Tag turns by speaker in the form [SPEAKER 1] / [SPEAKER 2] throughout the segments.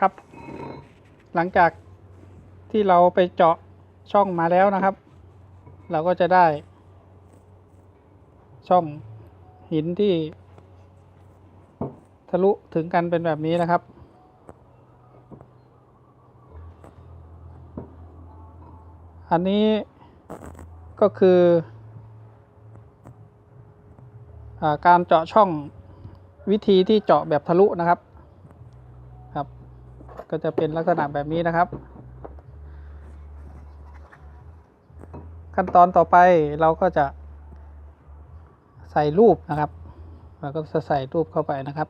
[SPEAKER 1] ครับ หลังจากที่เราไปเจาะช่องมาแล้วนะครับ เราก็จะได้ ช่องหินที่ ทะลุถึงกันเป็นแบบนี้นะครับ อันนี้ก็คืออการเจาะช่องวิธีที่เจาะแบบทะลุนะครับ ก็จะเป็นลักษณะแบบนี้นะครับ ขั้นตอนต่อไปเราก็จะใส่รูปนะครับเราก็จะใส่รูปเข้าไปนะครับ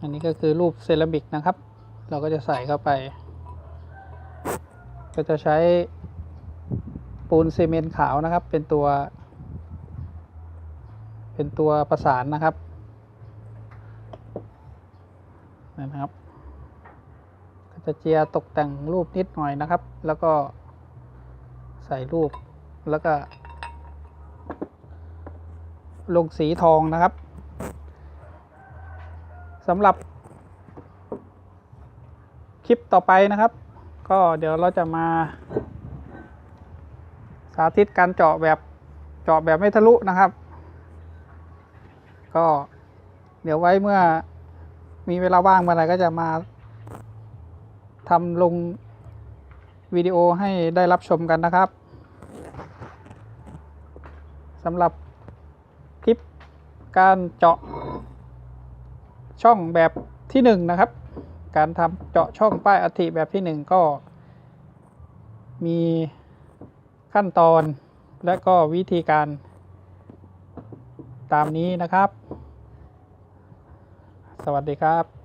[SPEAKER 1] อันนี้ก็คือรูปเซรามิกนะครับ เราก็จะใส่เข้าไป ก็จะใช้ปูนซีเมนต์ขาวนะครับ เป็นตัว เป็นตัวประสานนะครับ นะครับ ก็จะเจียตกแต่งรูปนิดหน่อยนะครับ แล้วก็ใส่รูปแล้วก็ ลงสีทองนะครับสำหรับ คลิปต่อไปนะครับ ก็เดี๋ยวเราจะมา สาธิตการเจาะแบบเจาะแบบไม่ทะลุนะครับ ก็เดี๋ยวไว้เมื่อ มีเวลาว่างเมื่อไรก็จะมาทำลงวิดีโอให้ได้รับชมกันนะครับสำหรับคลิปการเจาะช่องแบบที่หนึ่งนะครับ การทำเจาะช่องป้ายอัฐิแบบที่หนึ่งก็มีขั้นตอนและก็วิธีการตามนี้นะครับ สวัสดีครับ